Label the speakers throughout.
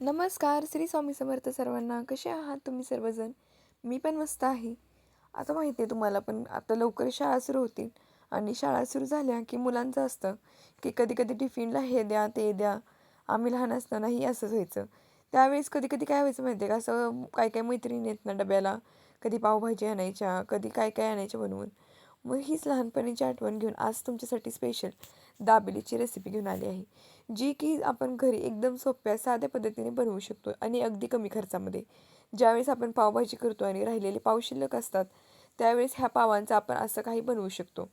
Speaker 1: नमस्कार श्री स्वामी समर्थ सर्वांना. कसे आहात तुम्ही सर्वजण? मी पण मस्त आहे. आता माहिती आहे तुम्हाला पण आता लवकर शाळा सुरू होतील. आणि शाळा सुरू झाल्या की मुलांचं असतं की कधी कधी टिफिनला हे द्या ते द्या. आम्ही लहान असतानाही असंच व्हायचं. त्यावेळेस कधी कधी काय व्हायचं माहिती आहे का? असं काय काय मैत्रिणी येत ना डब्याला कधी पावभाजी आणायच्या कधी काय काय आणायच्या बनवून. मग हीच लहानपणीची आठवण घेऊन आज तुमच्यासाठी स्पेशल दाबेलीची रेसिपी घेऊन आली आहे. जी की आपण घरी एकदम सोप्या साध्या पद्धतीने बनवू शकतो आणि अगदी कमी खर्चामध्ये. ज्यावेळेस आपण पावभाजी करतो आणि राहिलेले पाव शिल्लक असतात त्यावेळेस ह्या पावांचं आपण असं काही बनवू शकतो.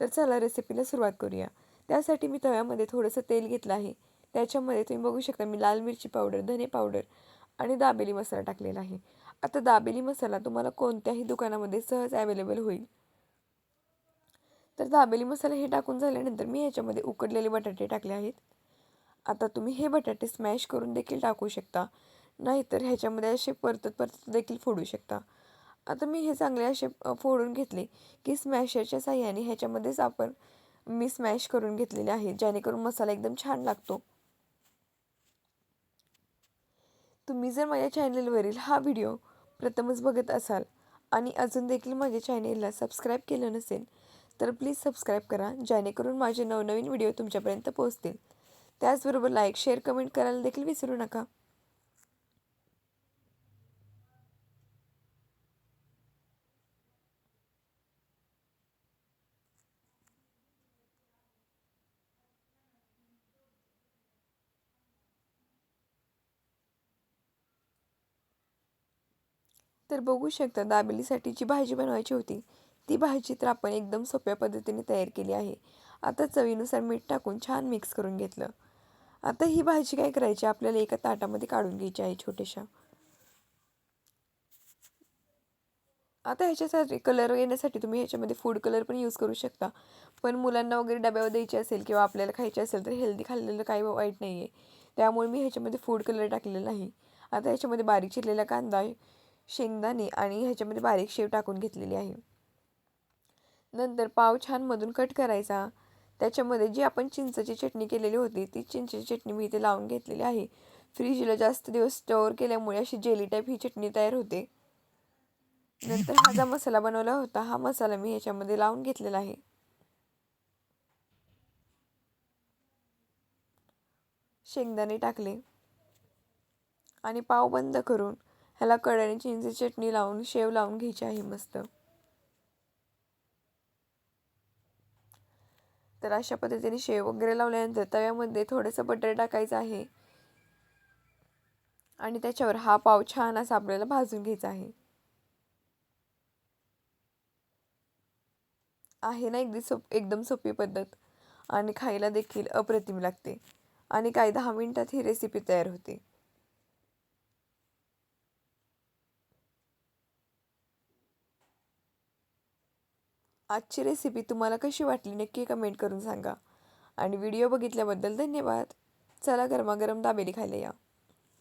Speaker 1: तर चला रेसिपीला सुरुवात करूया. त्यासाठी मी तव्यामध्ये थोडंसं तेल घेतलं आहे. त्याच्यामध्ये तुम्ही बघू शकता मी लाल मिरची पावडर धने पावडर आणि दाबेली मसाला टाकलेला आहे. आता दाबेली मसाला तुम्हाला कोणत्याही दुकानामध्ये सहज अवेलेबल होईल. तर दाबेली मसाला हे टाकून झाल्यानंतर मी ह्याच्यामध्ये उकडलेले बटाटे टाकले आहेत. आता तुम्ही हे बटाटे स्मॅश करून देखील टाकू शकता. नाहीतर ह्याच्यामध्ये असे परतत परतत देखील फोडू शकता. आता मी हे चांगले असे फोडून घेतले की स्मॅशरच्या साह्याने ह्याच्यामध्येच आपण मी स्मॅश करून घेतलेले आहे जेणेकरून मसाला एकदम छान लागतो. तुम्ही जर माझ्या चॅनलवरील हा व्हिडिओ प्रथमच बघत असाल आणि अजून देखील माझ्या चॅनेलला सबस्क्राईब केलं नसेल तर प्लीज सबस्क्राईब करा जेणेकरून माझे नवनवीन व्हिडिओ तुमच्यापर्यंत पोहोचतील. त्याचबरोबर लाईक शेअर कमेंट करायला देखील विसरू नका. तर बघू शकता दाबेलीसाठी जी भाजी बनवायची होती. ती भाजी तर आपण एकदम सोप्या पद्धतीने तयार केली आहे. आता चवीनुसार मीठ टाकून छान मिक्स करून घेतलं. आता ही भाजी काय करायची? आपल्याला एका ताटामध्ये काढून घ्यायची आहे छोट्याशा. आता ह्याच्यासाठी कलर येण्यासाठी तुम्ही ह्याच्यामध्ये फूड कलर पण यूज करू शकता. पण मुलांना वगैरे डब्यावर द्यायचे असेल किंवा आपल्याला खायचे असेल तर हेल्दी खाल्लेलं काही वाईट नाही आहे त्यामुळे मी ह्याच्यामध्ये फूड कलर टाकलेला नाही. आता ह्याच्यामध्ये बारीक चिरलेला कांदा शेंगदाणे आणि ह्याच्यामध्ये बारीक शेव टाकून घेतलेली आहे. नंतर पाव छान मधून कट करायचा. त्याच्यामध्ये जी आपण चिंचेची चटणी केलेली होती ती चिंचेची चटणी मी इथे लावून घेतलेली आहे. फ्रीजला जास्त दिवस स्टोअर केल्यामुळे अशी जेली टाईप ही चटणी तयार होते. नंतर हा जो मसाला बनवला होता हा मसाला मी ह्याच्यामध्ये लावून घेतलेला आहे. शेंगदाणे टाकले. आणि पाव बंद करून ह्याला कड्याने चिंचेची चटणी लावून शेव लावून घ्यायची आहे मस्त. तर अशा पद्धतीने शेव वगैरे लावल्यानंतर तव्यामध्ये थोडंसं बटर टाकायचं आहे. आणि त्याच्यावर हा पाव छान असा आपल्याला भाजून घ्यायचा आहे. आहे ना एकदम सोप एकदम सोपी पद्धत. आणि खायला देखील अप्रतिम लागते. आणि काही दहा मिनटात ही रेसिपी तयार होते. आजची रेसिपी तुम्हाला कशी वाटली नक्की कमेंट करून सांगा. आणि व्हिडिओ बघितल्याबद्दल धन्यवाद. चला गरमागरम दाबेली खायला या.